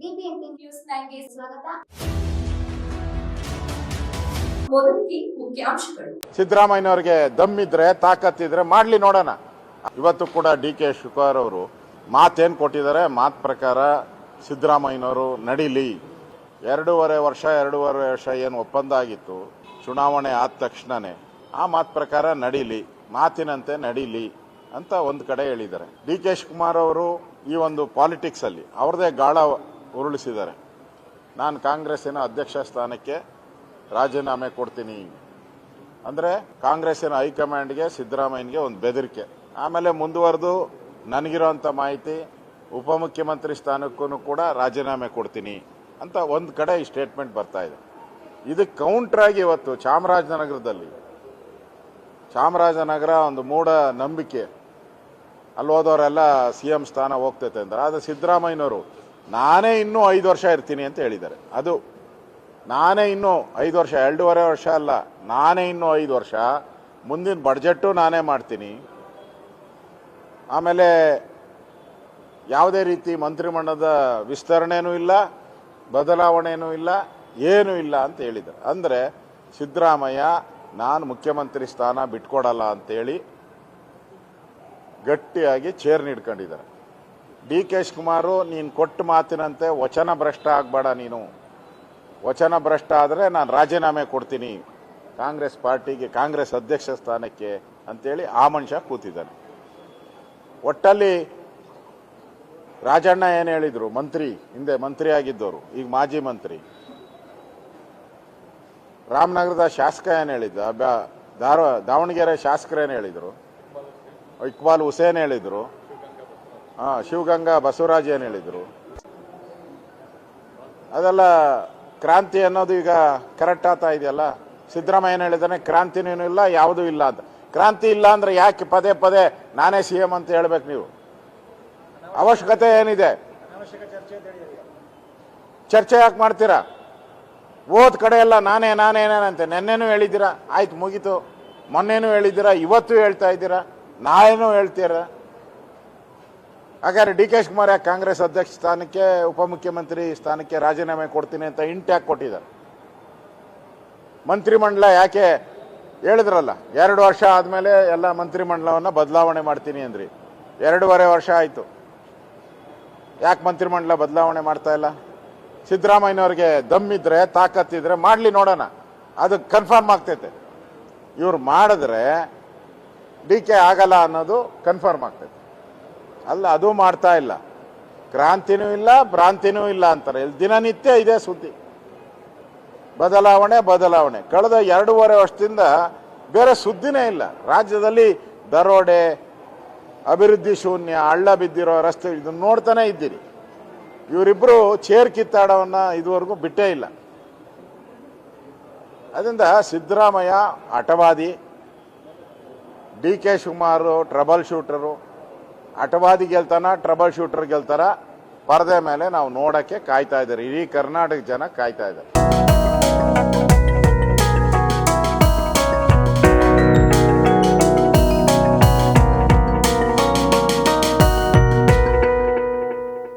News ಸ್ವಾಗತ. ಸಿದ್ದರಾಮಯ್ಯನವ್ರಿಗೆ ದಮ್ಮಿದ್ರೆ, ತಾಕತ್ತಿದ್ರೆ ಮಾಡ್ಲಿ ನೋಡೋಣ. ಇವತ್ತು ಕೂಡ ಡಿ ಕೆ ಶಿವಕುಮಾರ್ ಅವರು ಮಾತೇನು ಕೊಟ್ಟಿದ್ದಾರೆ? ಮಾತು ಪ್ರಕಾರ ಸಿದ್ದರಾಮಯ್ಯನವರು ನಡೀಲಿ. ಎರಡೂವರೆ ವರ್ಷ ಎರಡೂವರೆ ವರ್ಷ ಏನು ಒಪ್ಪಂದ ಆಗಿತ್ತು, ಚುನಾವಣೆ ಆದ ತಕ್ಷಣನೇ ಆ ಮಾತು ಪ್ರಕಾರ ನಡೀಲಿ, ಮಾತಿನಂತೆ ನಡೀಲಿ ಅಂತ ಒಂದು ಕಡೆ ಹೇಳಿದ್ದಾರೆ. ಡಿ ಕೆ ಶಿವಕುಮಾರ್ ಅವರು ಈ ಒಂದು ಪಾಲಿಟಿಕ್ಸ್ ಅಲ್ಲಿ ಅವ್ರದೇ ಗಾಳ ಉರುಳಿಸಿದ್ದಾರೆ. ನಾನು ಕಾಂಗ್ರೆಸ್ಸಿನ ಅಧ್ಯಕ್ಷ ಸ್ಥಾನಕ್ಕೆ ರಾಜೀನಾಮೆ ಕೊಡ್ತೀನಿ. ಅಂದರೆ ಕಾಂಗ್ರೆಸ್ಸಿನ ಹೈಕಮಾಂಡ್ಗೆ ಸಿದ್ದರಾಮಯ್ಯನಿಗೆ ಒಂದು ಬೆದರಿಕೆ. ಆಮೇಲೆ ಮುಂದುವರೆದು ನನಗಿರೋಂಥ ಮಾಹಿತಿ, ಉಪಮುಖ್ಯಮಂತ್ರಿ ಸ್ಥಾನಕ್ಕೂ ಕೂಡ ರಾಜೀನಾಮೆ ಕೊಡ್ತೀನಿ ಅಂತ ಒಂದು ಕಡೆ ಈ ಸ್ಟೇಟ್ಮೆಂಟ್ ಬರ್ತಾ ಇದೆ. ಇದಕ್ಕೆ ಕೌಂಟ್ರಾಗಿ ಇವತ್ತು ಚಾಮರಾಜನಗರದಲ್ಲಿ, ಚಾಮರಾಜನಗರ ಒಂದು ಮೂಢ ನಂಬಿಕೆ. ಅಲ್ಲಿ ಹೋದವರೆಲ್ಲ ಸಿ ಎಂ ಸ್ಥಾನ ಹೋಗ್ತೈತೆ ಅಂದ್ರೆ ಆದರೆ ಸಿದ್ದರಾಮಯ್ಯನವರು ನಾನೇ ಇನ್ನೂ ಐದು ವರ್ಷ ಇರ್ತೀನಿ ಅಂತ ಹೇಳಿದ್ದಾರೆ. ಅದು ನಾನೇ ಇನ್ನೂ ಐದು ವರ್ಷ, ಎರಡೂವರೆ ವರ್ಷ ಅಲ್ಲ, ನಾನೇ ಇನ್ನೂ ಐದು ವರ್ಷ, ಮುಂದಿನ ಬಡ್ಜೆಟ್ಟು ನಾನೇ ಮಾಡ್ತೀನಿ. ಆಮೇಲೆ ಯಾವುದೇ ರೀತಿ ಮಂತ್ರಿಮಂಡಲದ ವಿಸ್ತರಣೆಯೂ ಇಲ್ಲ ಬದಲಾವಣೆಯೂ ಇಲ್ಲ, ಏನೂ ಇಲ್ಲ ಅಂತ ಹೇಳಿದ್ದಾರೆ. ಅಂದರೆ ಸಿದ್ದರಾಮಯ್ಯ, ನಾನು ಮುಖ್ಯಮಂತ್ರಿ ಸ್ಥಾನ ಬಿಟ್ಕೊಡಲ್ಲ ಅಂತೇಳಿ ಗಟ್ಟಿಯಾಗಿ ಚೇರ್ ನೀಡ್ಕೊಂಡಿದ್ದಾರೆ ಡಿ ಕೆ ಕುಮಾರು ನೀನು ಕೊಟ್ಟ ಮಾತಿನಂತೆ ವಚನ ಭ್ರಷ್ಟ ಆಗಬೇಡ ನೀನು. ವಚನ ಭ್ರಷ್ಟ ಆದರೆ ನಾನು ರಾಜೀನಾಮೆ ಕೊಡ್ತೀನಿ. ಕಾಂಗ್ರೆಸ್ ಪಾರ್ಟಿಗೆ ಕಾಂಗ್ರೆಸ್ ಅಧ್ಯಕ್ಷ ಸ್ಥಾನಕ್ಕೆ ಅಂತೇಳಿ ಆ ಮನುಷ್ಯ ಕೂತಿದ್ದಾನೆ. ಒಟ್ಟಲ್ಲಿ ರಾಜಣ್ಣ ಏನು ಹೇಳಿದರು? ಮಂತ್ರಿ, ಹಿಂದೆ ಮಂತ್ರಿ ಆಗಿದ್ದವರು, ಈಗ ಮಾಜಿ ಮಂತ್ರಿ. ರಾಮನಗರದ ಶಾಸಕ ಏನು ಹೇಳಿದ್ದ ಬ್ಯಾ- ದಾವಣಗೆರೆ ಶಾಸಕರೇನು ಹೇಳಿದರು? ಇಕ್ಬಾಲ್ ಹುಸೇನ್ ಹೇಳಿದರು. ಹಾಂ ಶಿವಗಂಗಾ ಬಸವರಾಜ್ ಏನು ಹೇಳಿದರು? ಅದೆಲ್ಲ ಕ್ರಾಂತಿ ಅನ್ನೋದು ಈಗ ಕರೆಕ್ಟ್ ಆಗ್ತಾ ಇದೆಯಲ್ಲ? ಸಿದ್ದರಾಮಯ್ಯ ಏನು ಹೇಳಿದಾನೆ ಕ್ರಾಂತಿನೂ ಇಲ್ಲ, ಯಾವುದೂ ಇಲ್ಲ ಅಂತ. ಕ್ರಾಂತಿ ಇಲ್ಲ ಅಂದ್ರೆ ಯಾಕೆ ಪದೇ ಪದೇ ನಾನೇ ಸಿ ಎಂ ಅಂತ ಹೇಳ್ಬೇಕು ನೀವು? ಅವಶ್ಯಕತೆ ಏನಿದೆ? ಚರ್ಚೆ ಯಾಕೆ ಮಾಡ್ತೀರಾ? ಓದ್ ಕಡೆ ಎಲ್ಲ ನಾನೇ ನಾನೇ ನಾನಂತೆ ನೆನ್ನೆನೂ ಹೇಳಿದ್ದೀರಾ, ಆಯ್ತು ಮುಗೀತು. ಮೊನ್ನೆನೂ ಹೇಳಿದ್ದೀರಾ, ಇವತ್ತು ಹೇಳ್ತಾ ಇದ್ದೀರಾ, ನಾಳೆನೂ ಹೇಳ್ತೀರಾ? ಹಾಗಾದ್ರೆ ಡಿ ಕೆ ಶಿವಕುಮಾರ್ ಯಾಕೆ ಕಾಂಗ್ರೆಸ್ ಅಧ್ಯಕ್ಷ ಸ್ಥಾನಕ್ಕೆ, ಉಪಮುಖ್ಯಮಂತ್ರಿ ಸ್ಥಾನಕ್ಕೆ ರಾಜೀನಾಮೆ ಕೊಡ್ತೀನಿ ಅಂತ ಇಂಟ್ ಯಾಕೆ ಕೊಟ್ಟಿದ್ದಾರೆ? ಮಂತ್ರಿಮಂಡಲ ಯಾಕೆ ಹೇಳಿದ್ರಲ್ಲ, ಎರಡು ವರ್ಷ ಆದಮೇಲೆ ಎಲ್ಲ ಮಂತ್ರಿಮಂಡಲವನ್ನು ಬದಲಾವಣೆ ಮಾಡ್ತೀನಿ ಅಂದ್ರಿ. ಎರಡೂವರೆ ವರ್ಷ ಆಯಿತು. ಯಾಕೆ ಮಂತ್ರಿಮಂಡಲ ಬದಲಾವಣೆ ಮಾಡ್ತಾ ಇಲ್ಲ? ಸಿದ್ದರಾಮಯ್ಯನವ್ರಿಗೆ ದಮ್ಮಿದ್ರೆ ತಾಕತ್ತಿದ್ರೆ ಮಾಡಲಿ ನೋಡೋಣ. ಅದು ಕನ್ಫರ್ಮ್ ಆಗ್ತೈತೆ. ಇವ್ರು ಮಾಡಿದ್ರೆ ಡಿ ಕೆ ಆಗಲ್ಲ ಅನ್ನೋದು ಕನ್ಫರ್ಮ್ ಆಗ್ತೈತೆ. ಅಲ್ಲ, ಅದು ಮಾಡ್ತಾ ಇಲ್ಲ. ಕ್ರಾಂತಿನೂ ಇಲ್ಲ, ಭ್ರಾಂತಿನೂ ಇಲ್ಲ ಅಂತಾರೆ. ಇಲ್ಲಿ ದಿನನಿತ್ಯ ಇದೇ ಸುದ್ದಿ. ಬದಲಾವಣೆ ಬದಲಾವಣೆ. ಕಳೆದ ಎರಡೂವರೆ ವರ್ಷದಿಂದ ಬೇರೆ ಸುದ್ದಿನೇ ಇಲ್ಲ. ರಾಜ್ಯದಲ್ಲಿ ದರೋಡೆ, ಅಭಿವೃದ್ಧಿ ಶೂನ್ಯ, ಹಳ್ಳ ಬಿದ್ದಿರೋ ರಸ್ತೆ, ಇದನ್ನು ನೋಡ್ತಾನೆ ಇದ್ದೀರಿ. ಇವರಿಬ್ಬರು ಚೇರ್ ಕಿತ್ತಾಡೋವನ್ನು ಇದುವರೆಗೂ ಬಿಟ್ಟೇ ಇಲ್ಲ. ಅದರಿಂದ Siddaramaiah ಹಠವಾದಿ, D K Kumar trouble shooter ಹಠವಾದಿ ಗೆಲ್ತಾನ ಟ್ರಬಲ್ ಶೂಟರ್ ಗೆಲ್ತಾರ. ಪರದೆ ಮೇಲೆ ನಾವು ನೋಡಕ್ಕೆ ಕಾಯ್ತಾ ಇದ್ದಾರೆ. ಇಡೀ ಕರ್ನಾಟಕ ಜನ ಕಾಯ್ತಾ ಇದ್ದಾರೆ.